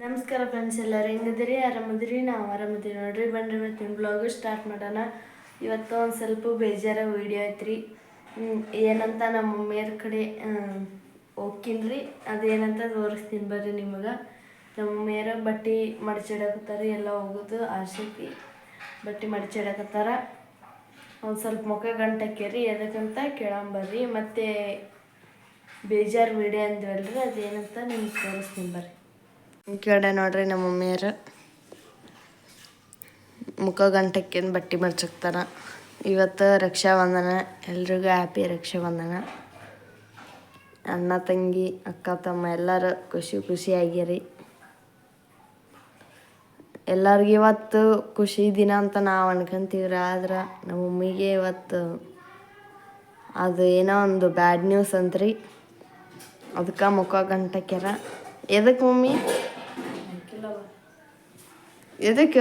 ನಮಸ್ಕಾರ ಫ್ರೆಂಡ್ಸ್ ಎಲ್ಲರೂ ಹೆಂಗದಿರಿ ಆರಾಮದಿರಿ ನಾವು ಆರಾಮದಿರಿ ನೋಡ್ರಿ. ಬನ್ರಿ ಇವತ್ತಿನ ಬ್ಲಾಗು ಸ್ಟಾರ್ಟ್ ಮಾಡೋಣ. ಇವತ್ತು ಒಂದು ಸ್ವಲ್ಪ ಬೇಜಾರ ವೀಡಿಯೋ ಐತ್ರಿ. ಏನಂತ ನಮ್ಮ ಮಮ್ಮಿಯರ ಕಡೆ ಹೋಗ್ತೀನಿ ಅದೇನಂತ ತೋರಿಸ್ತೀನಿ ಬರ್ರಿ ನಿಮಗೆ. ನಮ್ಮ ಮಮ್ಮಿಯರ ಬಟ್ಟೆ ಮಡಚಿಡಕತ್ತಾರ, ಎಲ್ಲ ಹೋಗೋದು ಆಸಕ್ತಿ ಬಟ್ಟೆ ಮಡಚಿಡಕತ್ತಾರ. ಒಂದು ಸ್ವಲ್ಪ ಮುಖ ಗಂಟಕ್ಕೇರಿ ಎದಕ್ಕಂತ ಕೇಳಂಬರ್ರಿ ಮತ್ತು ಬೇಜಾರು ವಿಡಿಯೋ ಅಂದ್ವಲ್ರಿ, ಅದೇನಂತ ನಿಮ್ಗೆ ತೋರಿಸ್ತೀನಿ ಬರ್ರಿ. ಈ ಕಡೆ ನೋಡ್ರಿ ನಮ್ಮ ಮಮ್ಮಿಯರು. ಮುಖ ಗಂಟಕ್ಕೇನು ಬಟ್ಟೆ ಮಡ್ಚಕ್ತಾರ ಇವತ್ತು ರಕ್ಷಾ ರಕ್ಷಾಬಂಧನ, ಎಲ್ರಿಗೂ ಹ್ಯಾಪಿ ರಕ್ಷಾ ರಕ್ಷಾಬಂಧನ. ಅಣ್ಣ, ತಂಗಿ, ಅಕ್ಕ, ತಮ್ಮ ಎಲ್ಲರೂ ಖುಷಿ ಖುಷಿಯಾಗಿರಿ. ಎಲ್ಲರಿಗೂ ಇವತ್ತು ಖುಷಿ ದಿನ ಅಂತ ನಾವು ಅನ್ಕೊಂತೀವ್ರಿ, ಆದ್ರೆ ನಮ್ಮ ಮಮ್ಮಿಗೆ ಇವತ್ತು ಅದು ಏನೋ ಒಂದು ಬ್ಯಾಡ್ ನ್ಯೂಸ್ ಅಂತ್ರಿ. ಅದಕ್ಕೆ ಮುಖ ಗಂಟಕ್ಯಾರ ಎದಕ್ಕೆ ಮಮ್ಮಿ? ಎದಕ್ಕೆ?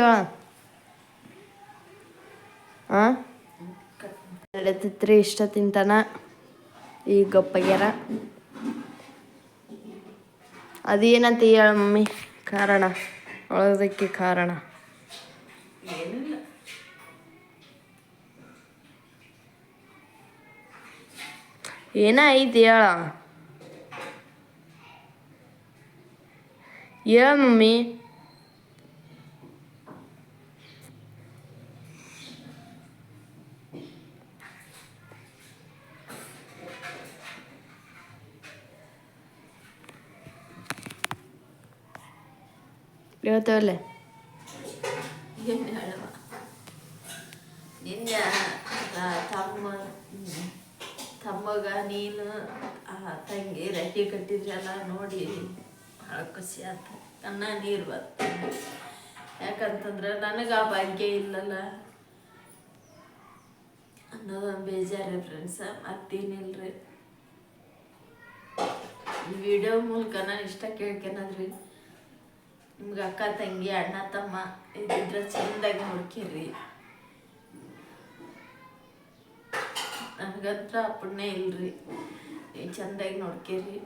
ಹಾಂ ನಡೀತೈತ್ರಿ ಇಷ್ಟ ತಿಂತಾನ ಈಗ ಗಪ್ಪಾಗ್ಯಾರ ಅದೇನಂತ ಹೇಳ ಮಮ್ಮಿ? ಕಾರಣ ಒಳಗದಕ್ಕೆ ಕಾರಣ. ಏನ ಐತಿ ಹೇಳ? ಹೇಳ ಮಮ್ಮಿ. ಹೇಳ್ತೇವಲ್ಲೇ ನಿನ್ನೆ ತಮ್ಮ ತಮ್ಮಗ ನೀನು ಆ ತಂಗಿ ರಟ್ಟಿ ಕಟ್ಟಿದ್ರಲ್ಲ ನೋಡಿ ಭಾಳ ಖುಷಿ ಆಯ್ತು ಕಣ್ಣ ನೀರು ಬಂತು ಯಾಕಂತಂದ್ರೆ ನನಗೆ ಆ ಭಾಗ್ಯ ಇಲ್ಲಲ್ಲ. ಅನ್ನೋದೊಂದು ಬೇಜಾರು ಫ್ರೆಂಡ್ಸ ಮತ್ತೇನಿಲ್ರಿ. ವಿಡಿಯೋ ಮೂಲಕ ನಾನು ಇಷ್ಟ ಕೇಳ್ಕೊನದ್ರಿ? ನಿಮ್ಗೆ ಅಕ್ಕ ತಂಗಿ, ಅಣ್ಣ, ತಮ್ಮ ಇದ್ದಿದ್ರೆ ಚಂದಾಗಿ ನೋಡ್ಕಿರಿ. ನನಗಂತ್ರ ಪುಣ್ಯ ಇಲ್ರಿ. ಚಂದಾಗಿ ನೋಡ್ಕೇರಿ.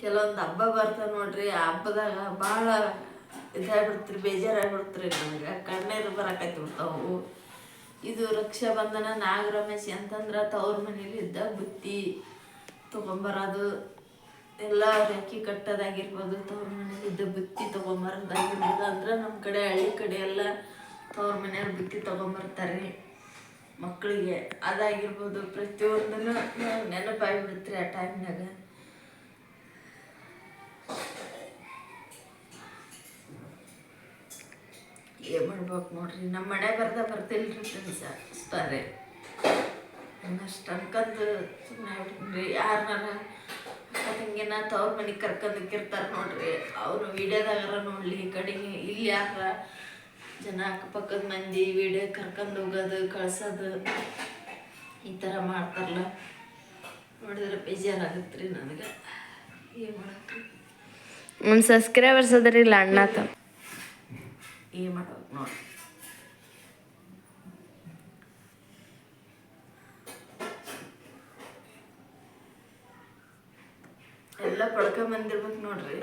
ಕೆಲವೊಂದು ಹಬ್ಬ ಬರ್ತಾವ ನೋಡ್ರಿ, ಆ ಹಬ್ಬದಾಗ ಭಾಳ ಇದಾಗ್ಬಿಡ್ತೀರಿ, ಬೇಜಾರಾಗ್ಬಿಡ್ತೀರಿ ನನಗೆ. ಕಣ್ಣೀರು ಬರಕೈತಿ ಬಿಡ್ತಾವು ಇದು ರಕ್ಷಾಬಂಧನ ನಾಗರಮೇಶಿ ಅಂತಂದ್ರೆ ತವ್ರ ಮನೇಲಿ ಇದ್ದಾಗ ಬುತ್ತಿ ತೊಗೊಂಬರೋದು. ಎಲ್ಲ ರೆಕ್ಕಿ ಕಟ್ಟೋದಾಗಿರ್ಬೋದು, ತವ್ರ ಮನೇಲಿ ಇದ್ದ ಬುತ್ತಿ ತೊಗೊಂಬರೋದಾಗಿರ್ಬೋದು ಅಂದ್ರೆ ನಮ್ಮ ಕಡೆ, ಹಳ್ಳಿ ಕಡೆ ಎಲ್ಲ ತವ್ರ ಮನೆಯವ್ರು ಬುತ್ತಿ ತೊಗೊಂಬರ್ತಾರೆ. ಮಕ್ಕಳಿಗೆ ಅದಾಗಿರ್ಬೋದು, ಪ್ರತಿಯೊಂದನ್ನು ನೆನಪಾಗಿಬಿಡ್ತೀರಿ ಆ ಟೈಮ್ನಾಗ ಏನು ಮಾಡ್ಬೇಕು ನೋಡ್ರಿ ನಮ್ಮ ಮನೆ ಬರ್ದ ಬರ್ತಿಲ್ರಿ ಫ್ರೆಂಡ್ಸ ಅಷ್ಟಾರೆ ಅಷ್ಟು. ಅನ್ಕಂದು ಸುಮ್ಮನೆ ಯಾರನ್ನ ಅಕ್ಕ ತವ್ರ ಮನೆಗೆ ಕರ್ಕೊಂಡಕ್ಕಿರ್ತಾರೆ ನೋಡ್ರಿ. ಅವರು ವೀಡಿಯೋದಾಗಾರ ನೋಡ್ಲಿ ಕಡೆಗೆ ಇಲ್ಲಿ ಯಾರ ಜನ ಅಕ್ಕಪಕ್ಕದ ಮಂದಿ ವಿಡಿಯೋ ಕರ್ಕೊಂಡು ಹೋಗೋದು, ಕಳ್ಸೋದು, ಈ ಥರ ಮಾಡ್ತಾರಲ್ಲ. ನೋಡಿದ್ರೆ ಬೇಜಾರಾಗುತ್ತೆ ರೀ ನನಗೆ. ಏನು ಮಾಡಕ್ರಿ? ಒಂದು ಸಬ್ಸ್ಕ್ರೈಬರ್ಸ್ ಅದ್ರಿ ಇಲ್ಲ ಅಣ್ಣ ಏನು ಮಾಡ್ಬೇಕು ನೋಡಿ. ಎಲ್ಲ ಪಡ್ಕೊಂಬಂದಿರ್ಬೇಕು ನೋಡ್ರಿ.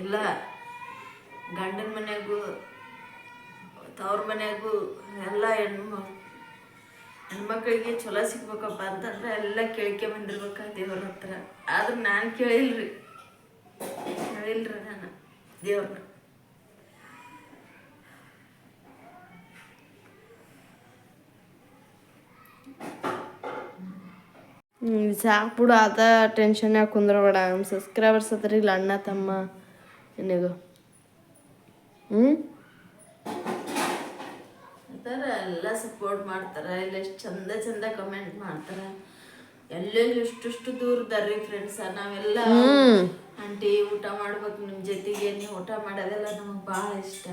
ಎಲ್ಲ ಗಂಡನ ಮನೆಗೂ ತವ್ರ ಮನೆಗೂ ಎಲ್ಲ ಹೆಣ್ಮ, ಹೆಣ್ಮಕ್ಳಿಗೆ ಚಲೋ ಸಿಗ್ಬೇಕಪ್ಪ ಅಂತಂದ್ರೆ ಎಲ್ಲ ಕೇಳ್ಕೊಂಬಂದಿರ್ಬೇಕು ದೇವ್ರ ಹತ್ರ. ಆದ್ರೆ ನಾನು ಕೇಳಿಲ್ರಿ. ಕೇಳಿಲ್ರಿ ನಾನು ದೇವ್ರನ್ನ ಸಾಕು ಬಿಡು ಅದ ಟೆನ್ಷನ್ ಯಾಕೆ ಕುಂದ್ರಬೇಡ. ನಮ್ಮ ಸಬ್ಸ್ಕ್ರೈಬರ್ಸ್ ಅದ್ರಿ ಇಲ್ಲ ಅಣ್ಣ ತಮ್ಮ ನಿನಗೂ. ಹ್ಞೂ ಅಂತಾರೆ ಎಲ್ಲ ಸಪೋರ್ಟ್ ಮಾಡ್ತಾರೆ. ಇಲ್ಲ ಎಷ್ಟು ಚಂದ ಚಂದ ಕಮೆಂಟ್ ಮಾಡ್ತಾರೆ. ಎಲ್ಲೆಲ್ಲಿ ಇಷ್ಟಿಷ್ಟು ದೂರದಾರ್ರಿ ಫ್ರೆಂಡ್ಸ ನಾವೆಲ್ಲ ಆಂಟಿ ಊಟ ಮಾಡ್ಬೇಕು ನಿಮ್ಮ ಜೊತೆಗೆ ನೀವು ಊಟ ಮಾಡೋದೆಲ್ಲ ನಮಗೆ ಭಾಳ ಇಷ್ಟ.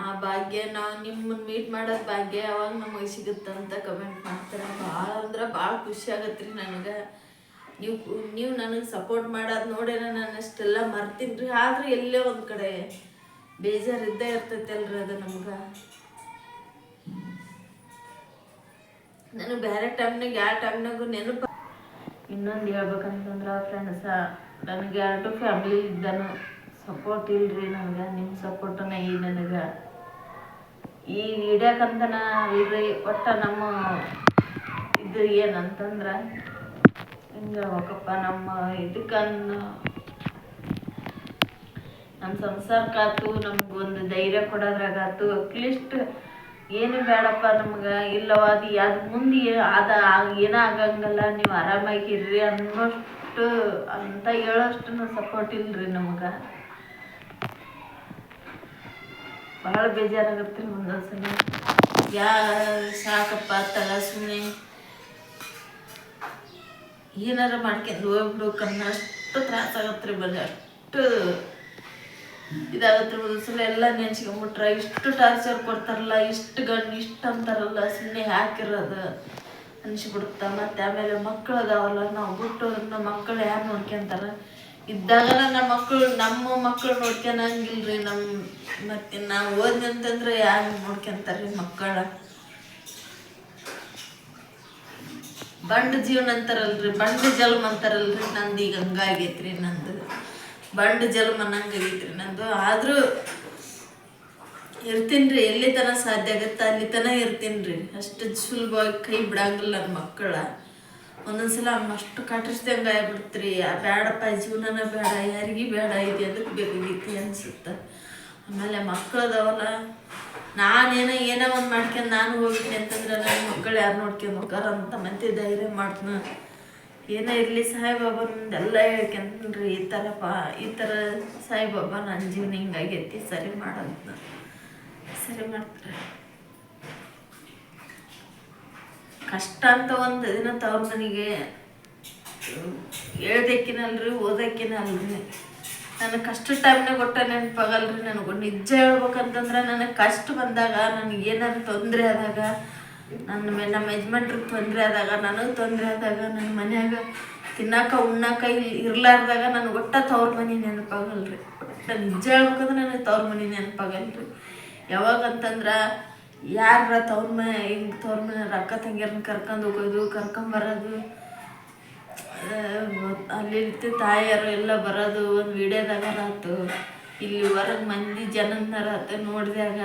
ಆ ಭಾಗ್ಯ ನಾವು ನಿಮ್ಮನ್ನು ಮೀಟ್ ಮಾಡೋದು ಭಾಗ್ಯ ಯಾವಾಗ ನಮಗೆ ಸಿಗುತ್ತಂತ ಕಮೆಂಟ್ ಮಾಡ್ತಾರೆ? ಭಾಳ ಅಂದ್ರೆ ಭಾಳ ಖುಷಿ ಆಗತ್ತೆ ರೀ ನನಗೆ. ನೀವು ನೀವು ನನಗೆ ಸಪೋರ್ಟ್ ಮಾಡೋದು ನೋಡೇನ ನಾನು ಅಷ್ಟೆಲ್ಲ ಮರ್ತೀನಿ ರೀ ಆದ್ರೆ ಎಲ್ಲೇ ಒಂದು ಕಡೆ ಬೇಜಾರಿದ್ದೇ ಇರ್ತೈತೆ ಅಲ್ರಿ ಅದು ನಮ್ಗೆ. ನನಗೆ ಬೇರೆ ಟೈಮ್ನಾಗ ಯಾವ ಟೈಮ್ನಾಗೂ ನೆನಪು ಇನ್ನೊಂದು ಹೇಳ್ಬೇಕಂತಂದ್ರೆ ಫ್ರೆಂಡ್ಸ ನನಗೆ ಎರಡು ಫ್ಯಾಮಿಲಿ ಇದ್ದಾನು. ಸಪೋರ್ಟ್ ಇಲ್ರಿ ನನಗೆ ನಿಮ್ಮ ಸಪೋರ್ಟನ ಈ ನನಗೆ. ಈ ಹಿಡಿಯಾಕಂತನ ಇಲ್ರಿ, ಒಟ್ಟು ನಮ್ಮ ಇದು ಏನಂತಂದ್ರೆ, ಹಿಂಗೆ ಒಕ್ಕಪ್ಪ ನಮ್ಮ ಇದಕ್ಕನ್ನ ನಮ್ಮ ಸಂಸಾರಕ್ಕಾಯ್ತು ನಮ್ಗೆ ಒಂದು ಧೈರ್ಯ ಕೊಡೋದ್ರಾಗಾಯ್ತು ಅಟ್ಲೀಸ್ಟ್ ಏನು ಬೇಡಪ್ಪ ನಮ್ಗೆ, ಇಲ್ಲವ, ಅದು ಅದು ಮುಂದೆ ಅದ ಏನೂ ಆಗಂಗಲ್ಲ, ನೀವು ಆರಾಮಾಗಿರ್ರಿ ಅನ್ನೋಷ್ಟು, ಅಂತ ಹೇಳೋಷ್ಟು ಸಪೋರ್ಟ್ ಇಲ್ರಿ ನಮ್ಗೆ. ಭಾಳ ಬೇಜಾರಾಗುತ್ತೆ ಒಂದೊಂದ್ಸಲ. ಯಾ ಸಾಕಪ್ಪ ತಲ ಸುಮ್ಮನೆ ಏನಾರ ಮಾಡ್ಕೊಂಡು ಹೋಗ್ಬಿಡು ತ್ರಾಸ ಆಗತ್ತೆ ರೀ ಬರೀ ಅಷ್ಟು ಇದಾಗತ್ತೆ ಒಂದೊಂದ್ಸಲ ಎಲ್ಲ ನೆನ್ಸ್ಕೊಂಬಿಟ್ರೆ ಇಷ್ಟು ಟಾರ್ಚರ್ ಕೊಡ್ತಾರಲ್ಲ, ಇಷ್ಟು ಗಂಡು ಇಷ್ಟು ಅಂತಾರಲ್ಲ ಸುಮ್ಮನೆ ಹಾಕಿರೋದು ಅನ್ಸ್ಬಿಡುತ್ತ. ಮತ್ತೆ ಆಮೇಲೆ ಮಕ್ಕಳು ಅದಾವಲ್ಲ, ನಾವು ಬಿಟ್ಟು ನಮ್ಮ ಮಕ್ಕಳು ಯಾರು ನೋಡ್ಕೊಂತಾರ? ಇದ್ದಾಗ ನಮ್ಮ ಮಕ್ಕಳು ನಮ್ಮ ಮಕ್ಕಳು ನೋಡ್ಕೊಳಂಗಿಲ್ರಿ ನಮ್ಮ ಮತ್ತೆ ನಾವು ಓದ್ಲಿ ಅಂತಂದ್ರೆ ಯಾರು ನೋಡ್ಕೊಂತಾರ್ರಿ ಮಕ್ಕಳ? ಬಂಡ ಜೀವನ ಅಂತಾರಲ್ರಿ, ಬಂಡ ಜಲ್ಮ ಅಂತಾರಲ್ರಿ ನಂದು ಈಗ ಹಂಗಾಗೈತ್ರಿ ನಂದು. ಬಂಡ ಜಲ್ಮ ಅನ್ನಂಗಾಗೈತ್ರಿ ನಂದು. ಆದರೂ ಇರ್ತೀನಿ ಎಲ್ಲಿ ತನ ಸಾಧ್ಯ ಆಗತ್ತೆ ಅಲ್ಲಿ ತನಕ ಇರ್ತೀನಿ ಅಷ್ಟು ಸುಲಭವಾಗಿ ಕೈ ಬಿಡಂಗಿಲ್ಲ ನನ್ನ ಮಕ್ಕಳ. ಒಂದೊಂದ್ಸಲ ಅಷ್ಟು ಕಟ್ಟಿಸ್ದಂಗೆ ಆಗ್ಬಿಡ್ತ್ರಿ. ಬೇಡಪ್ಪ ಜೀವನನ ಬೇಡ, ಯಾರಿಗೂ ಬೇಡ, ಇದೆ ಅದಕ್ಕೆ ಬೇಕಾಗೈತಿ ಅನಿಸುತ್ತೆ. ಆಮೇಲೆ ಮಕ್ಕಳದವಲ್ಲ ನಾನೇನೋ ಏನೋ ಒಂದು ಮಾಡ್ಕೊಂಡು ನಾನು ಹೋಗಿದ್ದೆ ಅಂತಂದ್ರೆ ನನ್ನ ಮಕ್ಕಳು ಯಾರು ನೋಡ್ಕೊಂಡು ಹೋಗಾರ ಅಂತ ಮತ್ತೆ ಧೈರ್ಯ ಮಾಡ್ತೀನಿ ಏನೇ ಇರಲಿ ಸಾಯಿಬಾಬಾ ಎಲ್ಲ ಹೇಳ್ಕೊಂಡ್ರಿ, ಈ ಥರಪ್ಪ ಈ ಥರ ಸಾಯಿಬಾಬಾ ನನ್ನ ಜೀವನ ಹಿಂಗಾಗೈತಿ, ಸರಿ ಮಾಡಂತ ಸರಿ ಮಾಡ್ತಾರೆ. ಕಷ್ಟ ಅಂತ ಒಂದು ದಿನ ತವ್ರ ಮನೆಗೆ ಹೇಳ್ದಕ್ಕಿನಲ್ರಿ, ಓದಕ್ಕಿನಲ್ರಿ. ನನಗೆ ಕಷ್ಟ ಟೈಮ್ನಾಗ ಕೊಟ್ಟ ನೆನಪಾಗಲ್ರಿ ನನಗೆ. ನಿಜ ಹೇಳ್ಬೇಕಂತಂದ್ರೆ ನನಗೆ ಕಷ್ಟ ಬಂದಾಗ ನನಗೆ ಏನಾದ್ರು ತೊಂದರೆ ಆದಾಗ, ನನ್ನ ಮೇ, ನಮ್ಮ ಯಜಮಾನ್ರಿಗೆ ತೊಂದರೆ ಆದಾಗ, ನನಗೆ ತೊಂದರೆ ಆದಾಗ, ನನ್ನ ಮನ್ಯಾಗ ತಿನ್ನಾಕ, ಉಣ್ಣಾಕ ಇರ್ಲಾರ್ದಾಗ ನನಗೆ ಒಟ್ಟ ತವ್ರ ಮನೆ ನೆನಪಾಗಲ್ರಿ. ಒಟ್ಟ ನಿಜ ಹೇಳ್ಬೇಕಂದ್ರೆ ನನಗೆ ತವ್ರ ಮನೆ ನೆನಪಾಗಲ್ರಿ. ಯಾವಾಗಂತಂದ್ರೆ ಯಾರ ತವ್ರ ಮನೆ, ಹಿಂಗೆ ತವ್ರ ಮನೆ, ರೊಕ್ಕ ತಂಗಿಯರನ್ನ ಕರ್ಕೊಂಡು ಹೋಗೋದು ಕರ್ಕೊಂಬರೋದು ಅಲ್ಲಿ ತಾಯಿಯರು ಎಲ್ಲ ಬರೋದು, ಒಂದು ವಿಡಿಯೋದಾಗ ಆತು ಇಲ್ಲಿ ಹೊರಗೆ ಮಂದಿ ಜನನಾರ ಆತು ನೋಡಿದಾಗ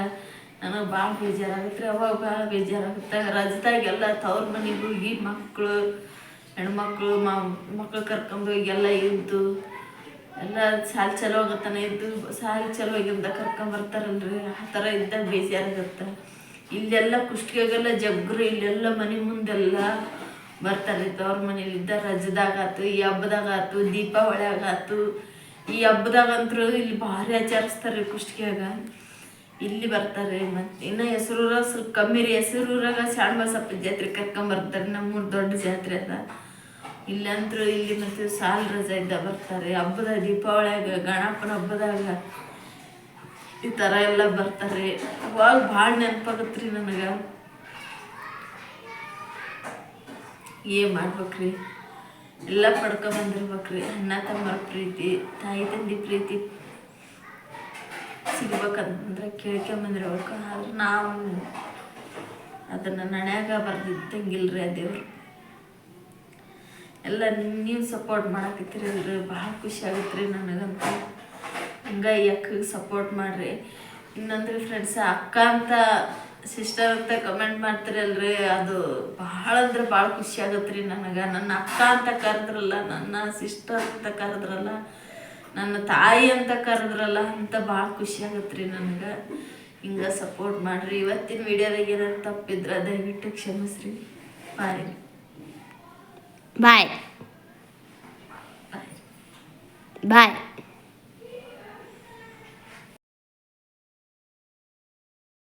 ನನಗೆ ಭಾಳ ಬೇಜಾರಾಗುತ್ತೆ ಅವಾಗ ಭಾಳ ಬೇಜಾರಾಗುತ್ತೆ. ರಜದಾಗೆಲ್ಲ ತವ್ರ ಮನೆಗೆ ಹೋಗಿ ಮಕ್ಕಳು ಹೆಣ್ಮಕ್ಳು ಮಕ್ಳು ಕರ್ಕೊಂಡೋಗಿ ಎಲ್ಲ ಇದ್ದು, ಎಲ್ಲ ಸಾಲ್ ಚಲೋ ಆಗತ್ತಾನೆ ಇದ್ದು, ಸಾಲ್ ಚಲೋ ಆಗಿಂದ ಕರ್ಕೊಂಬರ್ತಾರಲ್ರಿ ಆ ಥರ ಇದ್ದಾಗ ಬೇಜಾರಾಗುತ್ತೆ. ಇಲ್ಲೆಲ್ಲ ಕುಷ್ಟಿಗೆಲ್ಲ ಜಗ್ರು, ಇಲ್ಲೆಲ್ಲ ಮನೆ ಮುಂದೆಲ್ಲ ಬರ್ತಾರೆ. ತವ್ರ ಮನೇಲಿದ್ದ ರಜದಾಗ ಆತು ಈ ಹಬ್ಬದಾಗಾತು ಆತು ದೀಪಾವಳಿಯಾಗ ಆತು ಈ ಹಬ್ಬದಾಗಂತೂ ಇಲ್ಲಿ ಭಾರಿ ಆಚರಿಸ್ತಾರೆ ಕುಷ್ಟಿಗ್ಯಾಗ ಇಲ್ಲಿ ಬರ್ತಾರೆ ಮತ್ತು ಇನ್ನು ಹೆಸರೂರಾಗ ಸ್ವಲ್ಪ ಕಮ್ಮಿ ರೀ. ಹೆಸರೂರಾಗ ಶಾಣ್ಬಸಪ್ಪ ಜಾತ್ರೆ ಕರ್ಕೊಂಬರ್ತಾರೆ ನಮ್ಮೂರು ದೊಡ್ಡ ಜಾತ್ರೆ ಅದ. ಇಲ್ಲಂತೂ ಇಲ್ಲಿ ಮತ್ತು ಸಾಲ್ ರಜಾ ಇದ್ದ ಬರ್ತಾರೆ. ಹಬ್ಬದ ದೀಪಾವಳಿಯಾಗ, ಗಣಪನ ಹಬ್ಬದಾಗ ಈ ಥರ ಎಲ್ಲ ಬರ್ತಾರೆ. ಅವಾಗ ಭಾಳ ನೆನಪಾಗತ್ತೆ ರೀ ನನಗೆ. ಏನು ಮಾಡ್ಬೇಕ್ರಿ? ಎಲ್ಲ ಪಡ್ಕೊಂಬಂದಿರ್ಬೇಕ್ರಿ ಅಣ್ಣ, ತಮ್ಮರ ಪ್ರೀತಿ, ತಾಯಿ, ತಂದೆ ಪ್ರೀತಿ ಸಿಗ್ಬೇಕಂತಂದ್ರೆ ಕೇಳ್ಕೊಂಬಂದಿರ್ಬೇಕು ಆದ್ರೆ ನಾವು ಅದನ್ನು ನಣ್ಯಾಗ ಬರ್ದಿದ್ದಂಗಿಲ್ರಿ ಆ ದೇವ್ರು. ಎಲ್ಲ ನೀವು ಸಪೋರ್ಟ್ ಮಾಡಕತ್ತೀರಲ್ರಿ ಭಾಳ ಖುಷಿ ಆಗುತ್ತೆ ರೀ ನನಗಂತೂ. ಹಂಗೆ ಈ ಅಕ್ಕಗೆ ಸಪೋರ್ಟ್ ಮಾಡಿರಿ. ಇನ್ನೊಂದ್ರಿ ಫ್ರೆಂಡ್ಸ್ ಅಕ್ಕ ಅಂತ ಸಿಸ್ಟರ್ ಅಂತ ಕಮೆಂಟ್ ಮಾಡ್ತೀರಲ್ರಿ ಅದು ಭಾಳ ಅಂದ್ರೆ ಭಾಳ ಖುಷಿ ಆಗತ್ತೆ ರೀ ನನಗೆ. ನನ್ನ ಅಕ್ಕ ಅಂತ ಕರೆದ್ರಲ್ಲ ನನ್ನ ಸಿಸ್ಟರ್ ಅಂತ ಕರೆದ್ರಲ್ಲ ನನ್ನ ತಾಯಿ ಅಂತ ಕರೆದ್ರಲ್ಲ ಅಂತ ಭಾಳ ಖುಷಿ ಆಗತ್ತೆ ರೀ ನನಗೆ. ಹಿಂಗೆ ಸಪೋರ್ಟ್ ಮಾಡಿರಿ. ಇವತ್ತಿನ ವಿಡಿಯೋದಾಗ ಏನಾದ್ರು ತಪ್ಪಿದ್ರೆ ದಯವಿಟ್ಟು ಕ್ಷಮಿಸ್ರಿ. ಬಾಯ್. ಬಾಯ್. ಬಾಯ್. ಬಾಯ್.